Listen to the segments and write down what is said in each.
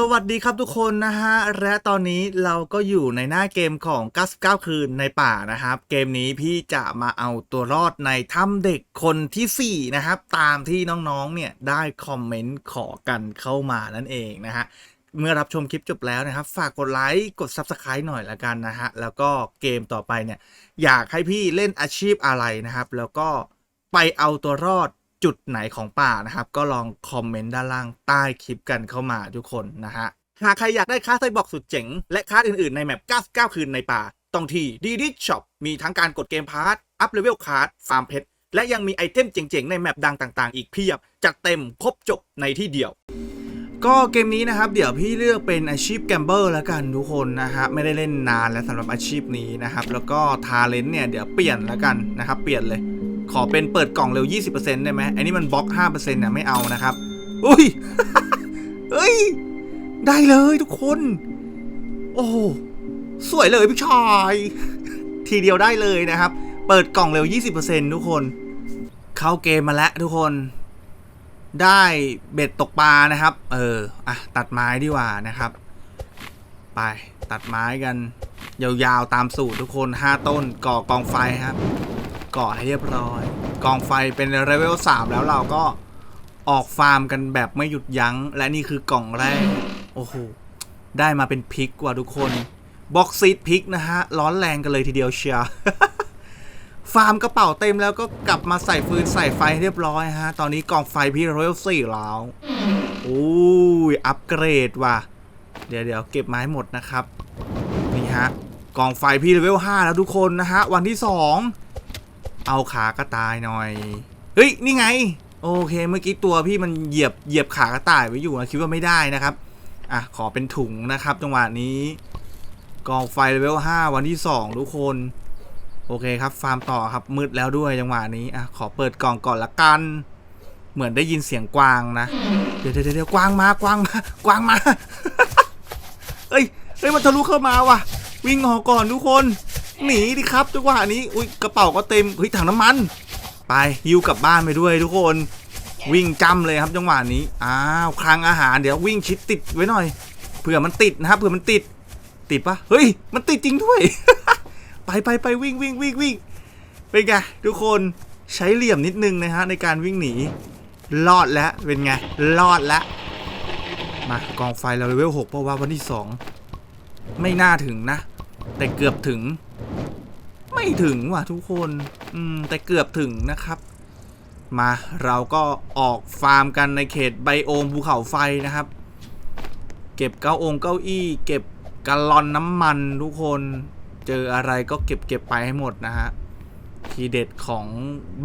สวัสดีครับทุกคนนะฮะ และตอนนี้เราก็อยู่ในหน้าเกมของ 99 คืนในป่านะครับ เกมนี้พี่จะมาเอาตัวรอดในถ้ำเด็กคนทีสี่ 4 นะครับ ตามที่น้องๆ เนี่ย ได้คอมเมนต์ขอกันเข้ามานั่นเองนะฮะ เมื่อรับชมคลิปจบแล้วนะครับ ฝากกดไลค์กด Subscribe หน่อยละกันนะฮะ แล้วก็เกมต่อไปเนี่ย อยากให้พี่เล่นอาชีพอะไรนะครับ แล้วก็ไปเอาตัวรอด จุดไหนของป่านะครับ ก็ลองคอมเมนต์ด้านล่างใต้คลิปกันเข้ามาทุกคนนะฮะหากใครอยากได้คาร์ดไซบอกสุดเจ๋ง และคาร์ดอื่นๆในแมป 99 คืนในป่า ต้องที่ดีดิช็อปมีทั้งการกดเกมพาร์ทอัพเลเวลคาร์ดฟาร์มเพชรและยังมีไอเทมเจ๋งๆ ในแมปดังต่างๆ อีกเพียบ จัดเต็มครบจบในที่เดียว ก็เกมนี้นะครับ เดี๋ยวพี่เลือกเป็นอาชีพแกมเบอร์แล้วกันทุกคนนะฮะไม่ได้เล่นนานแล้วสำหรับอาชีพนี้นะครับ แล้วก็ทาเลนต์เนี่ยเดี๋ยวเปลี่ยนแล้วกันนะครับ เปลี่ยนเลย ขอเป็นเปิดกล่องเร็ว 20%ได้ไหมไอ้นี่มันบล็อก5%เนี่ยไม่เอานะครับ อุ้ยเฮ้ย ได้เลยทุกคน โอ้สวยเลยพี่ชาย ทีเดียวได้เลยนะครับ เปิดกล่องเร็ว 20%ทุกคน เข้าเกมมาแล้วทุกคน ได้เบ็ดตกปลานะครับ เออ อะ ตัดไม้ดีกว่านะครับ ไปตัดไม้กัน ยาวๆตามสูตรทุกคน 5 ต้นก่อกองไฟครับ ก่อให้เรียบร้อย กองไฟเป็นเลเวล3แล้วเราก็ออกฟาร์มกันแบบไม่หยุดยัง้ง และนี่คือกล่องแรก โอ้โห ได้มาเป็นพิกกว่ะทุกคนบ็อกซีดพิกนะฮะ ร้อนแรงกันเลยทีเดียวเชียร์ฟาร์มกระเป๋าเต็มแล้วก็กลับมาใส่ฟืนใส่ไฟให้เรียบร้อยฮะ ตอนนี้กองไฟพี่เลเวลสี่แล้วโอ้ยอัปเกรดว่ะ เดี๋ยวเดี๋ยวเก็บไม้หมดนะครับ นี่ฮะกองไฟพี่เลเวล5แล้วทุกคนนะฮะ วันที่ 2 เอาขากระต่ายหน่อย เฮ้ย นี่ไง โอเค เมื่อกี้ตัวพี่มันเหยียบเหยียบขากระต่ายไว้อยู่นะคิดว่าไม่ได้นะครับ อะ ขอเป็นถุงนะครับ จังหวะนี้กองไฟเลเวล5วันที่ 2 ทุกคน โอเคครับ ฟาร์มต่อครับ มืดแล้วด้วยจังหวะนี้ อะ ขอเปิดกล่องก่อนละกัน เหมือนได้ยินเสียงกวางนะ เดี๋ยวเดี๋ยวเดี๋ยวกวางมากวางมากวางมา เอ้ยเฮ้ย มันทะลุเข้ามาว่ะ วิ่งหอก่อนทุกคน หนีดิครับจังหวะนี้อุ้ยกระเป๋าก็เต็มเฮ้ยถังน้ำมัน ไปฮิวกลับบ้านไปด้วยทุกคน วิ่งจำเลยครับจังหวะนี้อ้าวคลังอาหารเดี๋ยววิ่งชิดติดไว้หน่อยเผื่อมันติดนะครับเผื่อมันติดติดปะเฮ้ย มันติดจริงด้วย ไปไปไปวิ่งวิ่งวิ่งวิ่งเป็นไงทุกคนใช้เหลี่ยมนิดนึงนะฮะในการวิ่งหนีรอดแล้วเป็นไงรอดแล้วมากองไฟเราเลเวลหกเพราะว่าวันที่สองไม่น่าถึงนะ แต่เกือบถึง ไม่ถึงว่ะทุกคน อืม แต่เกือบถึงนะครับ มาเราก็ออกฟาร์มกันในเขตไบโอมภูเขาไฟนะครับ เก็บเก้าองค์เก้าอี้ เก็บกาลอนน้ำมันทุกคนเจออะไรก็เก็บเก็บไปให้หมดนะฮะทีเด็ดของ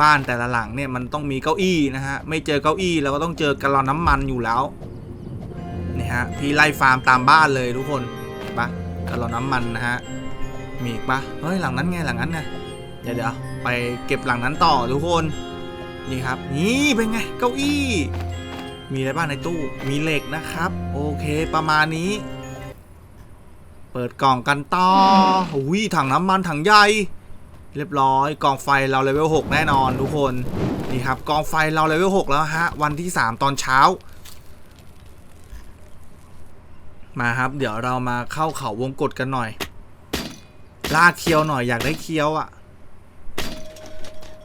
บ้านแต่ละหลังเนี่ยมันต้องมีเก้าอี้นะฮะไม่เจอเก้าอี้เราก็ต้องเจอกาลอนน้ำมันอยู่แล้วนี่ฮะพี่ไล่ฟาร์มตามบ้านเลยทุกคนปะกาลอนน้ำมันนะฮะ มีอีกปะเฮ้ยหลังนั้นไงหลังนั้นไงเดี๋ยวเดี๋ยวไปเก็บหลังนั้นต่อทุกคนนี่ครับนี่เป็นไงเก้าอี้ มีอะไรบ้างในตู้มีเหล็กนะครับ โอเคประมาณนี้ เปิดกล่องกันต่ออุ้ยถังน้ำมันถังใหญ่เรียบร้อยกองไฟเราเลเวล6แน่นอนทุกคนนี่ครับกองไฟเราเลเวล6แล้วฮะวันที่ 3 ตอนเช้า มาครับ เดี๋ยวเรามาเข้าเขาวงกฏกันหน่อย ลากเคียวหน่อยอยากได้เคียวอะ่ะ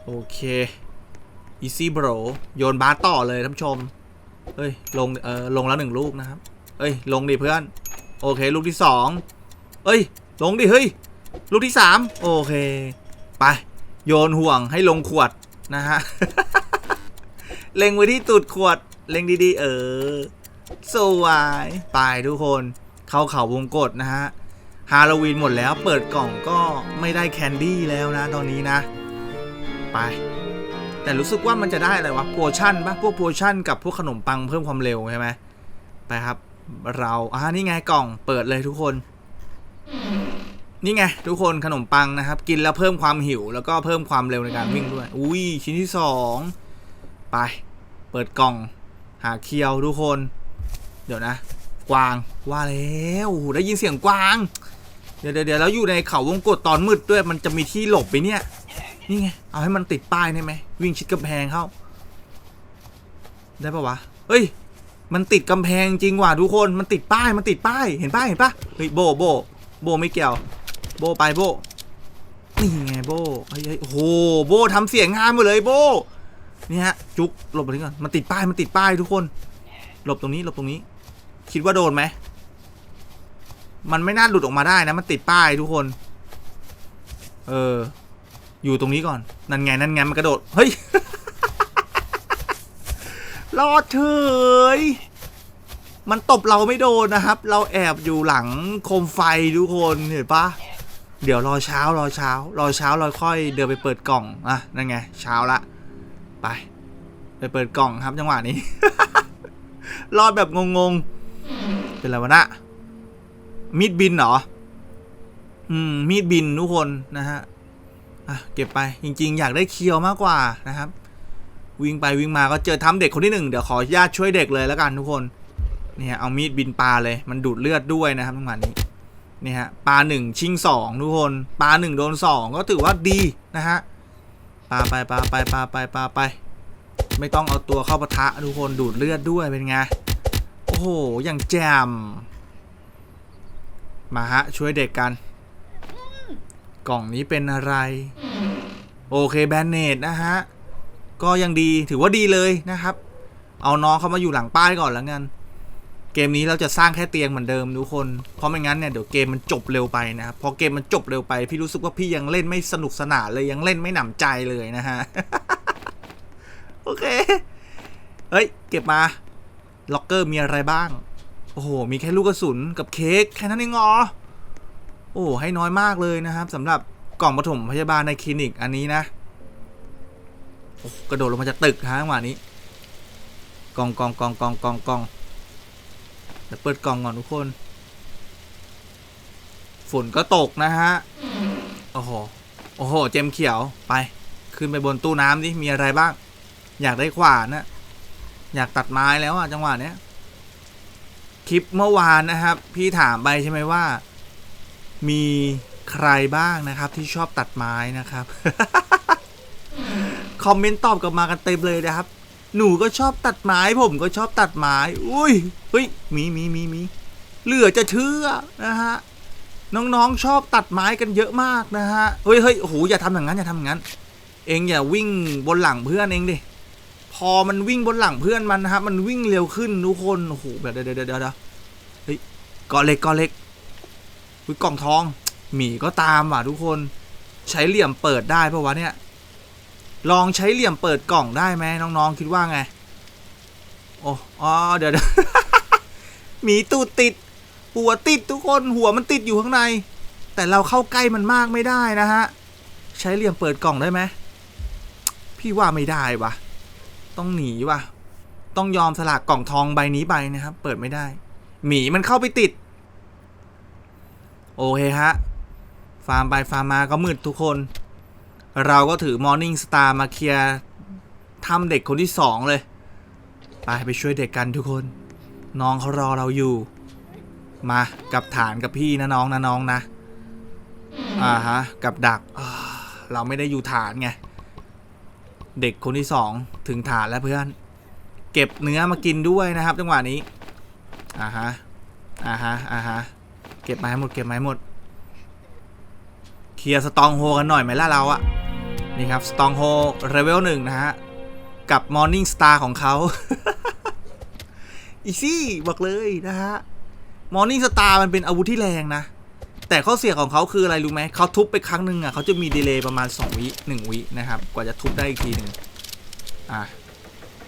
โอเค easy bro โยนบาสต่อเลยท่านชม เฮ้ย ลง เออลงแล้วหนึ่งลูกนะครับ เอ้ย ลงดิเพื่อน โอเค ลูกที่สองเอ้ย ลงดิ เฮ้ย ลูกที่สามโอเค ไป โยนห่วงให้ลงขวดนะฮะ เล็งไว้ที่ตูดขวด เล็งดีๆ เออสวยไปทุกคน เข้าเข่าวงกฏนะฮะ ฮาโลวีนหมดแล้วเปิดกล่องก็ไม่ได้แคนดี้แล้วนะตอนนี้นะ ไป แต่รู้สึกว่ามันจะได้อะไรวะโพชั่นปะพวกโพชั่นกับพวกขนมปังเพิ่มความเร็วใช่ไหมไปครับ เราอ่านี่ไงกล่องเปิดเลยทุกคน นี่ไงทุกคนขนมปังนะครับ กินแล้วเพิ่มความหิว แล้วก็เพิ่มความเร็วในการวิ่งด้วย อุ้ยชิ้นที่สองไปเปิดกล่อง หาเคียวทุกคน เดี๋ยวนะ กวางว่าแล้วโอ้ได้ยินเสียงกวาง ดี๋ยวเดี๋ยวเดี๋ยวแล้วอยู่ในเขาวงกตตอนมืดด้วยมันจะมีที่หลบไปเนี่ย นี่ไง เอาให้มันติดป้ายได้ไหมวิ่งชิดกำแพงเข้า ได้ปะวะ เฮ้ย มันติดกำแพงจริงว่ะทุกคน มันติดป้าย มันติดป้าย เห็นป้ายเห็นปะเฮ้ยโบโบโบไม่เกี่ยว โบไปโบ นี่ไงโบเฮ้ยโอ้โหโบทำเสียงงามหมดเลยโบ นี่ฮะ จุกหลบตรงนี้ก่อน มันติดป้าย มันติดป้ายทุกคน หลบตรงนี้ หลบตรงนี้ คิดว่าโดนไหม มันไม่น่าหลุดออกมาได้นะ มันติดป้ายทุกคน เออ อยู่ตรงนี้ก่อน นั่นไง นั่นไง มันกระโดด เฮ้ย รอดเฉย มันตบเราไม่โดนนะครับ เราแอบอยู่หลังโคมไฟทุกคนเห็นปะเดี๋ยวรอเช้ารอเช้ารอเช้าเราค่อยเดินไปเปิดกล่องอะนั่นไง เช้าละ ไป ไปเปิดกล่องครับจังหวะนี้ รอดแบบงงๆ เป็นไรวะนะ มีดบินเหรอ อืม มีดบินทุกคนนะฮะ อะ เก็บไป จริง ๆ อยากได้เคียวมากกว่านะครับ วิ่งไปวิ่งมาก็เจอทำเด็กคนที่หนึ่งเดี๋ยวขอญาตช่วยเด็กเลยแล้วกันทุกคน เนี่ยเอามีดบินปลาเลย มันดูดเลือดด้วยนะครับทั้งหมดนี้นี่ฮะปลาหนึ่งชิงสองทุกคนปลาหนึ่งโดนสองก็ถือว่าดีนะฮะปลาไปปลาไปปลาไปปลาไป ไม่ต้องเอาตัวเข้าปะทะทุกคนดูดเลือดด้วยเป็นไง โอ้โหอย่างแจม มาฮะ ช่วยเด็กกัน กล่องนี้เป็นอะไร โอเคแบนเนตนะฮะ ก็ยังดีถือว่าดีเลยนะครับ เอาน้องเขามาอยู่หลังป้ายก่อนแล้วกันเกมนี้เราจะสร้างแค่เตียงเหมือนเดิมทุกคน เพราะไม่งั้นเนี่ยเดี๋ยวเกมมันจบเร็วไปนะครับพอเกมมันจบเร็วไป พี่รู้สึกว่าพี่ยังเล่นไม่สนุกสนานเลยยังเล่นไม่หนำใจเลยนะฮะ โอเค เฮ้ย เก็บมา ล็อกเกอร์มีอะไรบ้าง โอ้โห มีแค่ลูกกระสุนกับเค้กแค่นั้นเองเหรอ โอ้โหให้น้อยมากเลยนะครับสำหรับกล่องปฐมพยาบาลในคลินิกอันนี้นะโอ้กระโดดลงมาจากตึกฮะจังหวะนี้กล่องกล่องกล่องกล่องกล่องกล่องเดี๋ยวเปิดกล่องก่อนทุกคน ฝนก็ตกนะฮะ โอ้โห โอ้โห เจมเขียว ไป ขึ้นไปบนตู้น้ำดิ มีอะไรบ้าง อยากได้ขวานนะอยากตัดไม้แล้วอะจังหวะเนี้ย คลิปเมื่อวานนะครับ พี่ถามไปใช่ไหมว่า มีใครบ้างนะครับ ที่ชอบตัดไม้นะครับ คอมเมนต์ตอบกลับมากันเต็มเลยนะครับ หนูก็ชอบตัดไม้ ผมก็ชอบตัดไม้ อุ้ยเฮ้ยมีมีมีมีเหลือจะเชื่อนะฮะน้องๆชอบตัดไม้กันเยอะมากนะฮะเฮ้ยเฮ้ยโอ้โหอย่าทำอย่างนั้นอย่าทำอย่างนั้น เองอย่าวิ่งบนหลังเพื่อนเองดิ พอมันวิ่งบนหลังเพื่อนมันนะครับ มันวิ่งเร็วขึ้นทุกคนโอ้โหแบบเดี๋ยวเดี๋ยวเดี๋ยวเดี๋ยวเฮ้ยกอเล็กกอเล็กอุ้ยกล่องทอง หมีก็ตามว่ะทุกคน ใช้เหลี่ยมเปิดได้ปะวะเนี่ย ลองใช้เหลี่ยมเปิดกล่องได้ไหมน้องๆคิดว่าไง โอ้อ๋อเดี๋ยวดะหมีตูดติด หัวติดทุกคนหัวมันติดอยู่ข้างใน แต่เราเข้าใกล้มันมากไม่ได้นะฮะ ใช้เหลี่ยมเปิดกล่องได้ไหมพี่ว่าไม่ได้วะ ต้องหนีวะต้องยอมสละกกล่องทองใบนี้ไปนะครับ เปิดไม่ได้ หมีมันเข้าไปติด โอเคฮะ ฟาร์มไปฟาร์มมาก็มืดทุกคน เราก็ถือ Morning Star มาเคลียร์ทำเด็กคนที่สองเลย ไปไปช่วยเด็กกันทุกคน น้องเขารอเราอยู่ มากับฐานกับพี่นะน้องนะน้องนะ อ่าฮะ กับดัก เราไม่ได้อยู่ฐานไง เด็กคนที่สองถึงฐานแล้วเพื่อน เก็บเนื้อมากินด้วยนะครับ จังหวะนี้อ่าฮะอ่าฮะอ่าฮะเก็บมาให้หมดเก็บมาให้หมดเคลียร์สตองโฮกันหน่อยไหมล่ะเราอะนี่ครับสตองโฮเลเวลหนึ่งนะฮะกับ Morning Star ของเขาอีซี่บอกเลยนะฮะ Morning Star มันเป็นอาวุธที่แรงนะ แต่ข้อเสียของเขาคืออะไรรู้ไหมเขาทุบไปครั้งหนึ่งอะเขาจะมีดีเลย์ประมาณ 2 วิ1วินะครับ กว่าจะทุบได้อีกทีหนึ่งอะ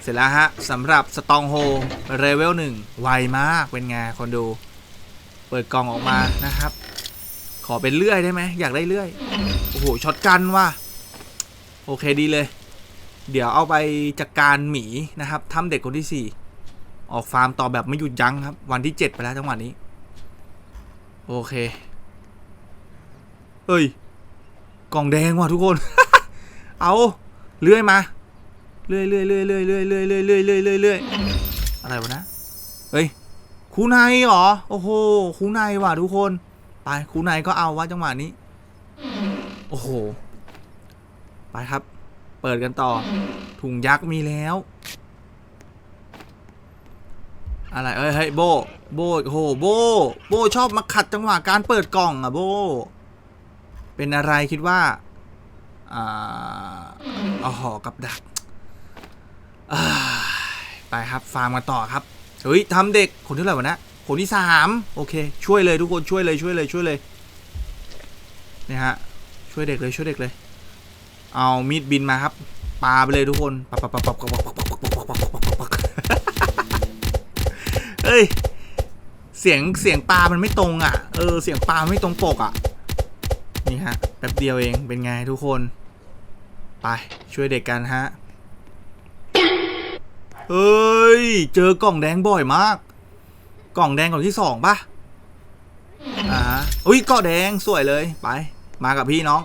เสร็จแล้วฮะสำหรับสตองโฮเลเวลหนึ่งไวมากเป็นไงคนดู เปิดกล่องออกมานะครับ ขอเป็นเลื่อยได้ไหมอยากได้เลื่อย โอ้โหช็อตกันว่ะ โอเคดีเลย เดี๋ยวเอาไปจัดกการหมีนะครับทำเด็กคนที่สี่ออกฟาร์มต่อแบบไม่หยุดยั้งครับ วันที่เจ็ดไปแล้วจังหวะนี้ โอเค เฮ้ย กล่องแดงว่ะทุกคน เอาเลื่อยมา เลื่อยเลื่อยเลื่อยเลื่อยเลื่อยเลื่อยเลื่อยเลื่อยเลื่อยเลื่อยเลื่อยอะไรวะนะ เฮ้ยคูไนเหรอ โอ้โหคูไนว่ะทุกคน ไปคูไนก็เอาวะจังหวะนี้ โอ้โห ไปครับ เปิดกันต่อ ถุงยักษ์มีแล้ว อะไรเอ้ยเฮ้ยโบโบโหโบโบชอบมาขัดจังหวะการเปิดกล่องอะโบ เป็นอะไรคิดว่าอ่าอ๋อกับดักไปครับฟาร์มกันต่อครับเฮ้ยทำเด็กคนที่เท่าไหร่วะนะคนที่สามโอเค ช่วยเลยทุกคนช่วยเลยช่วยเลยช่วยเลยเนี่ยฮะช่วยเด็กเลยช่วยเด็กเลย เอามีดบินมาครับปาไปเลยทุกคนปักปักปักปักปักปักปักปักปักปักปักปักปักเฮ้ยเสียงเสียงปลามันไม่ตรงอะเออเสียงปลาไม่ตรงปกอะ นี่ฮะแป๊บเดียวเองเป็นไงทุกคน ไปช่วยเด็กกันฮะเฮ้ย เจอกล่องแดงบ่อยมาก กล่องแดงกล่องที่สองปะอ่าอุ้ยเกาะแดงสวยเลยไป มากับพี่น้อง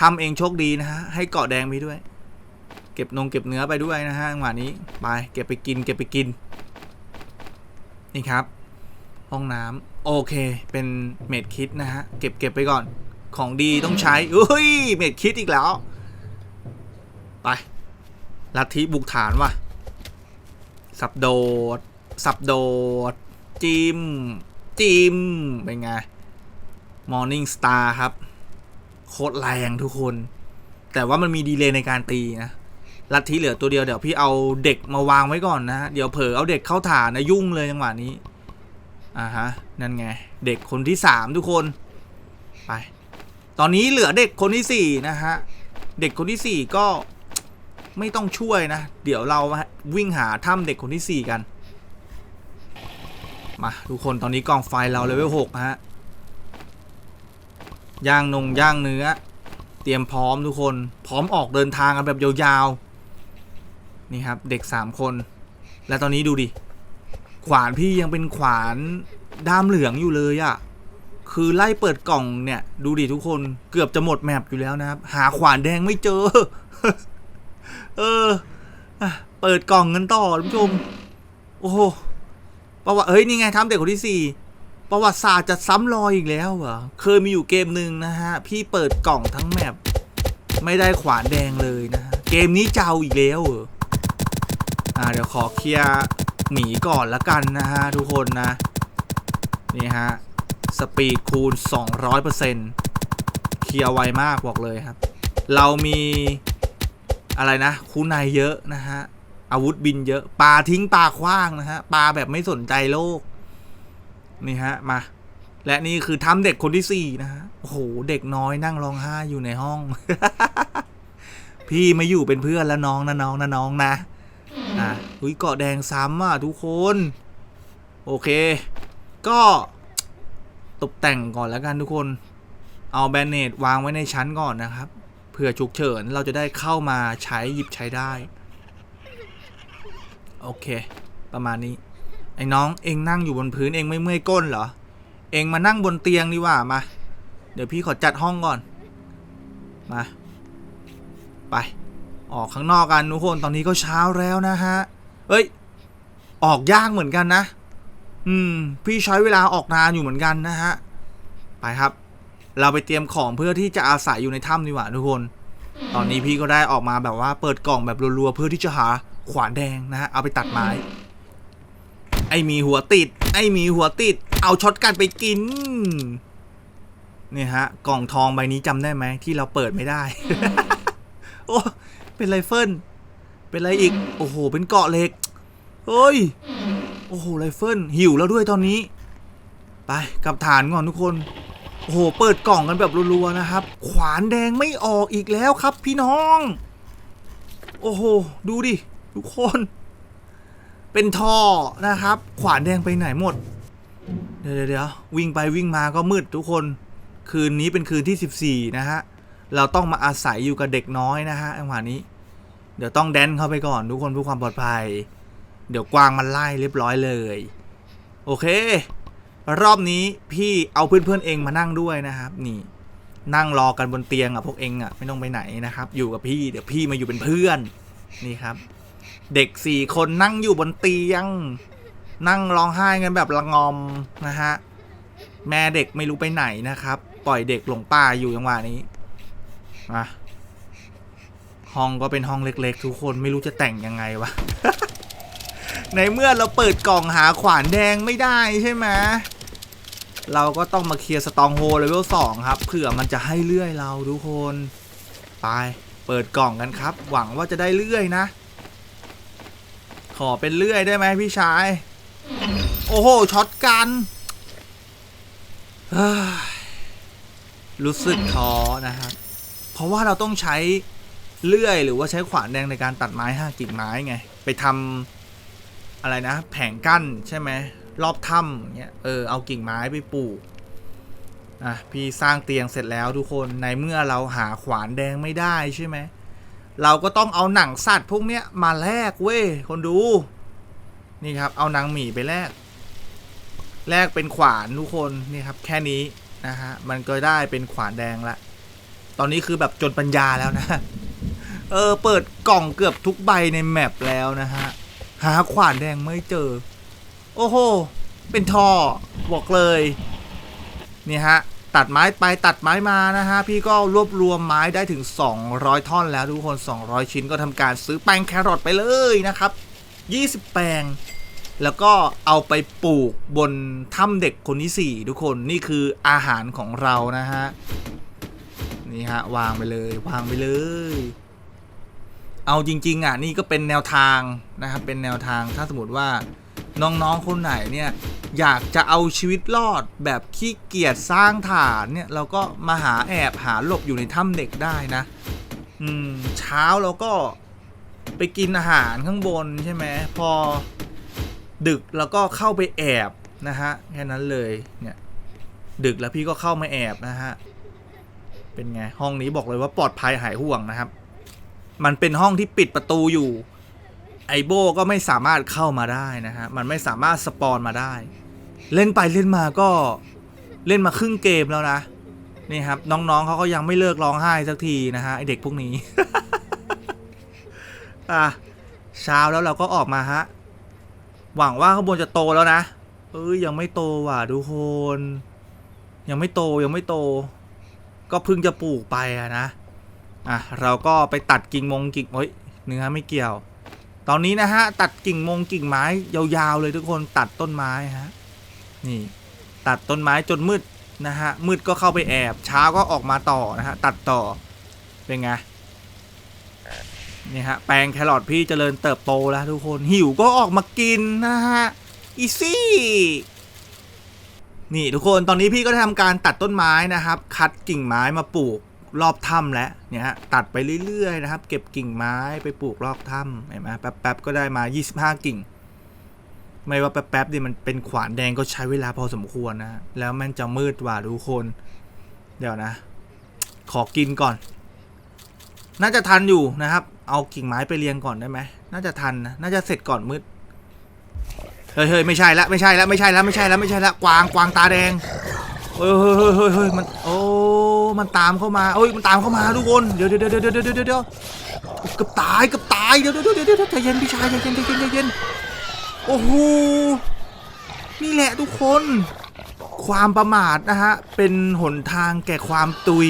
ทำเองโชคดีนะฮะให้เกาะแดงไปด้วย เก็บนงเก็บเนื้อไปด้วยนะฮะจังหวะนี้ไปเก็บไปกินเก็บไปกิน นี่ครับ ห้องน้ำ โอเค เป็นเมดคิดนะฮะ เก็บเก็บไปก่อน ของดีต้องใช้อุ้ย เมดคิดอีกแล้ว ไปลัทธิบุกฐานว่ะ สับโดด สับโดด จิม จิม เป็นไง Morning Star ครับ โคตรแรงทุกคน แต่ว่ามันมีดีเลย์ในการตีนะลัทธิเหลือตัวเดียวเดี๋ยวพี่เอาเด็กมาวางไว้ก่อนนะฮะเดี๋ยวเผลอเอาเด็กเข้าฐานนะยุ่งเลยจังหวะนี้ อ่าฮะ นั่นไง เด็กคนที่สามทุกคน ไป ตอนนี้เหลือเด็กคนที่สี่นะฮะ เด็กคนที่สี่ก็ไม่ต้องช่วยนะ เดี๋ยวเราวิ่งหาถ้ำเด็กคนที่สี่กัน มาทุกคนตอนนี้กองไฟเราเลเวลหกนะฮะ ย่างนงย่างเนื้อ เตรียมพร้อมทุกคน พร้อมออกเดินทางกันแบบยาวๆ นี่ครับ เด็กสามคน และตอนนี้ดูดิ ขวานพี่ยังเป็นขวานด้ามเหลืองอยู่เลยอะคือไล่เปิดกล่องเนี่ย ดูดิทุกคนเกือบจะหมดแมปอยู่แล้วนะครับ หาขวานแดงไม่เจอ เออเปิดกล่องกันต่อท่านผู้ชม โอ้โหประวัติเฮ้ย นี่ไงทำเด็กคนที่สี่ประวัติศาสตร์จะซ้ำรอยอีกแล้วเหรอ เคยมีอยู่เกมหนึ่งนะฮะ พี่เปิดกล่องทั้งแมปไม่ได้ขวานแดงเลยนะฮะเกมนี้เจ้าอีกแล้วเหรออ่าเดี๋ยวขอเคลียร์ หมีก่อนละกันนะฮะทุกคนนะ นี่ฮะ สปีดคูณ 200%เคลียร์ไวมากบอกเลยครับ เรามีอะไรนะคูในเยอะนะฮะ อาวุธบินเยอะปลาทิ้งปลาคว้างนะฮะปลาแบบไม่สนใจโลก นี่ฮะ มา และนี่คือทำเด็กคนที่สี่นะฮะโอ้โห เด็กน้อยนั่งร้องไห้อยู่ในห้อง พี่มาอยู่เป็นเพื่อนแล้วน้องนะน้องนะน้องนะ อะอุ้ยเกาะแดงซ้ำอะทุกคน โอเค ก็ตกแต่งก่อนแล้วกันทุกคน เอาแบนเนตวางไว้ในชั้นก่อนนะครับเผื่อฉุกเฉินเราจะได้เข้ามาใช้หยิบใช้ได้ โอเค ประมาณนี้ ไอ้น้องเองนั่งอยู่บนพื้นเองไม่เมื่อยก้นเหรอ เองมานั่งบนเตียงดีกว่ามา เดี๋ยวพี่ขอจัดห้องก่อน มา ไป ออกข้างนอกกันทุกคนตอนนี้ก็เช้าแล้วนะฮะ เอ้ย ออกยากเหมือนกันนะ อืม พี่ใช้เวลาออกนานอยู่เหมือนกันนะฮะ ไปครับ เราไปเตรียมของเพื่อที่จะอาศัยอยู่ในถ้ำดีกว่าทุกคน ตอนนี้พี่ก็ได้ออกมาแบบว่าเปิดกล่องแบบรัวๆเพื่อที่จะหาขวานแดงนะฮะ เอาไปตัดไม้ ไอมีหัวติด ไอมีหัวติด เอาช็อตกันไปกินเนี่ยฮะ กล่องทองใบนี้จำได้ไหมที่เราเปิดไม่ได้ โอ้ เป็นไรเฟิลเป็นไรอีก โอ้โห เป็นเกาะเหล็กเฮ้ย โอ้โห ไรเฟิลหิวแล้วด้วยตอนนี้ ไปกับฐานก่อนทุกคน โอ้โห เปิดกล่องกันแบบรัวๆนะครับ ขวานแดงไม่ออกอีกแล้วครับพี่น้อง โอ้โห ดูดิ ทุกคน เป็นท่อนะครับ ขวานแดงไปไหนหมด เดี๋ยวเดี๋ยวเดี๋ยววิ่งไปวิ่งมาก็มืดทุกคน คืนนี้เป็นคืนที่ 14 นะฮะ เราต้องมาอาศัยอยู่กับเด็กน้อยนะฮะจังหวะนี้ เดี๋ยวต้องแดนเข้าไปก่อนทุกคนเพื่อความปลอดภัย เดี๋ยวกวางมันไล่เรียบร้อยเลย โอเค รอบนี้พี่เอาเพื่อนๆเองมานั่งด้วยนะครับ นี่นั่งรอกันบนเตียงอะพวกเองอะไม่ต้องไปไหนนะครับ อยู่กับพี่เดี๋ยวพี่มาอยู่เป็นเพื่อนนี่ครับ เด็กสี่คนนั่งอยู่บนเตียง นั่งร้องไห้กันแบบละงอมนะฮะแม่เด็กไม่รู้ไปไหนนะครับ ปล่อยเด็กหลงป่าอยู่จังหวะนี้ มาห้องก็เป็นห้องเล็ก ๆ ทุกคนไม่รู้จะแต่งยังไงวะ ในเมื่อเราเปิดกล่องหาขวานแดงไม่ได้ใช่ไหมเราก็ต้องมาเคลียร์สตองโฮเลเวลสองครับเผื่อมันจะให้เลื่อยเราทุกคน ไป เปิดกล่องกันครับ หวังว่าจะได้เลื่อยนะ ขอเป็นเลื่อยได้ไหมพี่ชาย โอ้โหช็อตกันรู้สึกท้อนะครับ เพราะว่าเราต้องใช้เลื่อย หรือว่าใช้ขวานแดงในการตัดไม้ห้ากิ่งไม้ไง ไปทำอะไรนะ แผงกั้นใช่ไหมรอบถ้ำเงี้ยเออเอากิ่งไม้ไปปลูกอะพี่สร้างเตียงเสร็จแล้วทุกคนในเมื่อเราหาขวานแดงไม่ได้ใช่ไหมเราก็ต้องเอาหนังสัตว์พวกเนี้ยมาแลกเว้ยคนดู นี่ครับ เอาหนังหมีไปแลกแลกเป็นขวานทุกคนนี่ครับ แค่นี้นะฮะมันก็ได้เป็นขวานแดงละ ตอนนี้คือแบบจนปัญญาแล้วนะ เออ เปิดกล่องเกือบทุกใบในแมปแล้วนะฮะ หาขวานแดงไม่เจอ โอ้โห เป็นท่อบอกเลย นี่ฮะ ตัดไม้ไปตัดไม้มานะฮะ พี่ก็รวบรวมไม้ได้ถึง 200 ท่อนแล้วทุกคน 200 ชิ้นก็ทำการซื้อแป้งแครอทไปเลยนะครับ 20 แปลงแล้วก็เอาไปปลูกบนถ้ำเด็กคนที่ 4 ทุกคนนี่คืออาหารของเรานะฮะ นี่ฮะวางไปเลยวางไปเลย เอาจริง ๆ อะ นี่ก็เป็นแนวทางนะครับ เป็นแนวทางถ้าสมมติว่าน้องๆคนไหนเนี่ยอยากจะเอาชีวิตรอดแบบขี้เกียจสร้างฐานเนี่ยเราก็มาหาแอบหาหลบอยู่ในถ้ำเด็กได้นะ อืม เช้าเราก็ไปกินอาหารข้างบนใช่ไหมพอดึกแล้วก็เข้าไปแอบนะฮะแค่นั้นเลยเนี่ยดึกแล้วพี่ก็เข้ามาแอบนะฮะ เป็นไง ห้องนี้บอกเลยว่าปลอดภัยหายห่วงนะครับ มันเป็นห้องที่ปิดประตูอยู่ ไอโบก็ไม่สามารถเข้ามาได้นะฮะ มันไม่สามารถสปอนมาได้ เล่นไปเล่นมาก็เล่นมาครึ่งเกมแล้วนะ นี่ครับ น้องๆเขาก็ยังไม่เลิกร้องไห้สักทีนะฮะไอเด็กพวกนี้ อะเช้าแล้วเราก็ออกมาฮะ หวังว่าข้างบนจะโตแล้วนะ เอ้ยยังไม่โตว่ะทุกคน ยังไม่โตยังไม่โต ก็เพิ่งจะปลูกไปอะนะ อะ เราก็ไปตัดกิ่งมงกิ่งเฮ้ยเนื้อไม่เกี่ยว ตอนนี้นะฮะ ตัดกิ่งมงกิ่งไม้ยาวๆเลยทุกคนตัดต้นไม้ฮะ นี่ ตัดต้นไม้จนมืดนะฮะ มืดก็เข้าไปแอบ เช้าก็ออกมาต่อนะฮะ ตัดต่อ เป็นไง นี่ฮะ แปลงแครอทพี่เจริญเติบโตแล้วทุกคน หิวก็ออกมากินนะฮะ อีซี่ นี่ทุกคนตอนนี้พี่ก็ได้ทำการตัดต้นไม้นะครับ คัดกิ่งไม้มาปลูกรอบถ้ำแล้วเนี่ยฮะตัดไปเรื่อยๆนะครับ เก็บกิ่งไม้ไปปลูกรอบถ้ำเห็นไหมแป๊บๆก็ได้มา 25 กิ่ง ไม่ว่าแป๊บๆดิมันเป็นขวานแดงก็ใช้เวลาพอสมควรนะแล้วมันจะมืดว่ะทุกคน เดี๋ยวนะ ขอกินก่อน น่าจะทันอยู่นะครับ เอากิ่งไม้ไปเรียงก่อนได้ไหมน่าจะทันนะน่าจะเสร็จก่อนมืด เฮ้ยเฮ้ยไม่ใช่ละไม่ใช่ละไม่ใช่ละไม่ใช่ละไม่ใช่ละกวางกวางตาแดงเฮ้ยเฮ้ยเฮ้ยเฮ้ยเฮ้ยมันโอ้มันตามเข้ามาโอ้ยมันตามเข้ามาทุกคนเดี๋ยวเดี๋ยวเดี๋ยวเดี๋ยวเดี๋ยวเดี๋ยวเดี๋ยวเกือบตายเกือบตายเดี๋ยวเดี๋ยวเดี๋ยวเดี๋ยวใจเย็นพี่ชายใจเย็นใจเย็นใจเย็นโอ้โหนี่แหละทุกคน ความประมาทนะฮะเป็นหนทางแก่ความตุย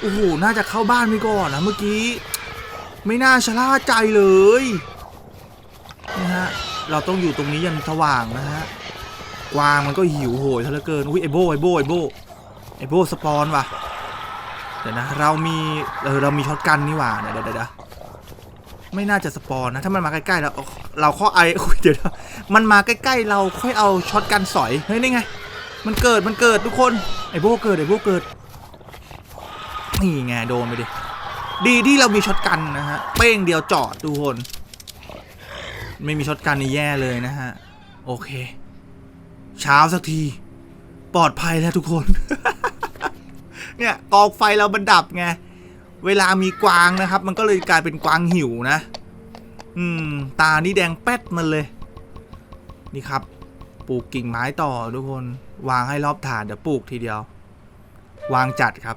โอ้โหน่าจะเข้าบ้านไปก่อนนะเมื่อกี้ ไม่น่าชะล่าใจเลยนะฮะเราต้องอยู่ตรงนี้ยันสว่างนะฮะกวางมันก็หิวโหยเท่าเลเกินอุ้ยไอโบไอโบไอโบไอโบสปอนว่ะเดี๋ยวนะเรามีเออเรามีช็อตกันนี่หว่าเดี๋ยวเดี๋ยวเดี๋ยไม่น่าจะสปอนนะถ้ามันมาใกล้ๆแล้วเราข้อไออุ๊ยเดี๋ยวมันมาใกล้ๆ เราค่อยเอาช็อตกันสอยเฮ้ยนี่ไง มันเกิดมันเกิดทุกคนไอโบเกิดไอโบเกิดนี่ไงโดนไปดิดีที่เรามีช็อตกันนะฮะเป้งเดียวจอดทุกคน ไม่มีช็อตกันนี่แย่เลยนะฮะ โอเค เช้าสักที ปลอดภัยแล้วทุกคน เนี่ยกองไฟเราบันดับไง เวลามีกวางนะครับ มันก็เลยกลายเป็นกวางหิวนะ อืม ตานี่แดงแป๊ดมันเลย นี่ครับ ปลูกกิ่งไม้ต่อทุกคน วางให้รอบฐานเดี๋ยวปลูกทีเดียว วางจัดครับ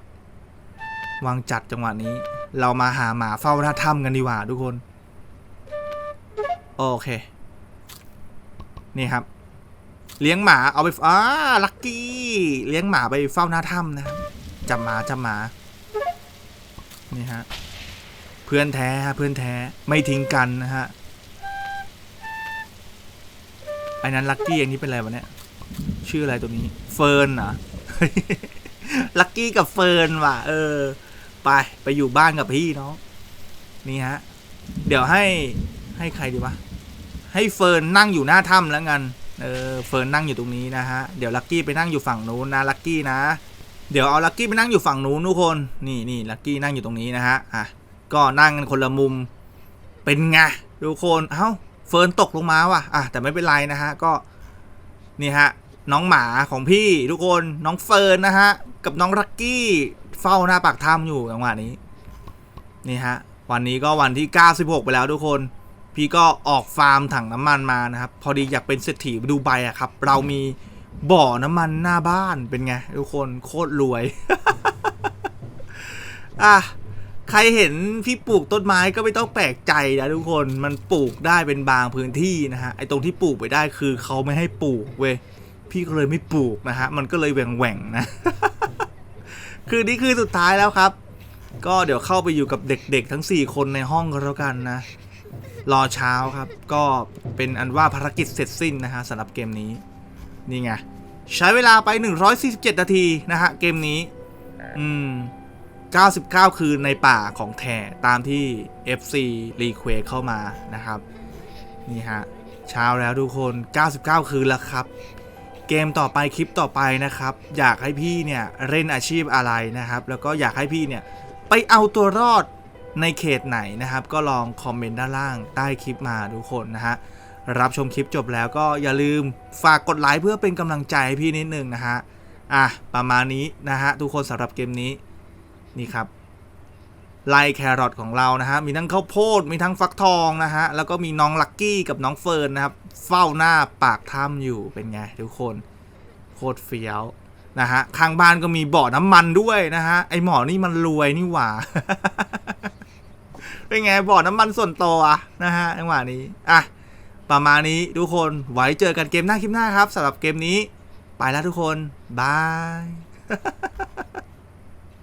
วางจัดจังหวะนี้ เรามาหาหมาเฝ้าท่าถ้ำกันดีกว่าทุกคน โอเค นี่ครับ เลี้ยงหมาเอาไปอ่าลักกี้ เลี้ยงหมาไปเฝ้าหน้าถ้ำนะครับจับหมาจับหมา นี่ฮะ เพื่อนแท้ฮะเพื่อนแท้ไม่ทิ้งกันนะฮะไอ้นั้นลักกี้อันนี้เป็นอะไรวะเนี่ย ชื่ออะไรตัวนี้ เฟิร์นเหรอลักกี้กับเฟิร์นว่ะ เออ ไป ไปอยู่บ้านกับพี่น้อง นี่ฮะ เดี๋ยวให้ ให้ใครดีวะ ให้เฟิร์นนั่งอยู่หน้าถ้ำแล้วกัน เออ เฟิร์นนั่งอยู่ตรงนี้นะฮะ เดี๋ยวลักกี้ไปนั่งอยู่ฝั่งนู้นนะ ลักกี้นะ เดี๋ยวเอาลักกี้ไปนั่งอยู่ฝั่งนู้นทุกคน นี่นี่ลักกี้นั่งอยู่ตรงนี้นะฮะ อะ ก็นั่งกันคนละมุม เป็นไงทุกคน เอ้า เฟิร์นตกลงมาว่ะ อะ แต่ไม่เป็นไรนะฮะ ก็ นี่ฮะ น้องหมาของพี่ทุกคน น้องเฟิร์นนะฮะ กับน้องลักกี้เฝ้าหน้าปากถ้ำอยู่จังหวะนี้ นี่ฮะวันนี้ก็วันที่ 96 ไปแล้วทุกคน พี่ก็ออกฟาร์มถังน้ำมันมานะครับ พอดีอยากเป็นเศรษฐีดูไบอะครับ เรามีบ่อน้ำมันหน้าบ้านเป็นไงทุกคนโคตรรวย อะใครเห็นพี่ปลูกต้นไม้ก็ไม่ต้องแปลกใจนะทุกคนมันปลูกได้เป็นบางพื้นที่นะฮะไอ้ตรงที่ปลูกไปได้คือเขาไม่ให้ปลูกเว้ยพี่ก็เลยไม่ปลูกนะฮะมันก็เลยแหว่งๆนะ คือนี่คือสุดท้ายแล้วครับ ก็เดี๋ยวเข้าไปอยู่กับเด็กๆ ทั้ง 4 คนในห้องก็แล้วกันนะ รอเช้าครับ ก็เป็นอันว่าภารกิจเสร็จสิ้นนะฮะสำหรับเกมนี้ นี่ไง ใช้เวลาไป 147 นาทีนะฮะ เกมนี้ อืม 99 คืนในป่าของแท้ตามที่ FC Request เข้ามานะครับ นี่ฮะ เช้าแล้วทุกคน 99 คืนแล้วครับ เกมต่อไปคลิปต่อไปนะครับ อยากให้พี่เนี่ยเล่นอาชีพอะไรนะครับ แล้วก็อยากให้พี่เนี่ยไปเอาตัวรอด ในเขตไหนนะครับ ก็ลองคอมเมนต์ด้านล่างใต้คลิปมาทุกคนนะฮะรับชมคลิปจบแล้วก็อย่าลืมฝากกดไลค์เพื่อเป็นกำลังใจให้พี่นิดนึงนะฮะอะประมาณนี้นะฮะทุกคนสำหรับเกมนี้นี่ครับไลแครอทของเรานะฮะ มีทั้งข้าวโพด มีทั้งฟักทองนะฮะ แล้วก็มีน้องลักกี้กับน้องเฟิร์นนะครับ เฝ้าหน้าปากถ้ำอยู่เป็นไงทุกคน โคตรเฟี้ยวนะฮะ ข้างบ้านก็มีบ่อน้ำมันด้วยนะฮะ ไอหมอนี่มันรวยนี่หว่า เป็นไงบ่อน้ำมันส่วนตัวนะฮะจังหวะนี้อะประมาณนี้ทุกคนไว้เจอกันเกมหน้าคลิปหน้าครับสำหรับเกมนี้ ไปแล้วทุกคนบาย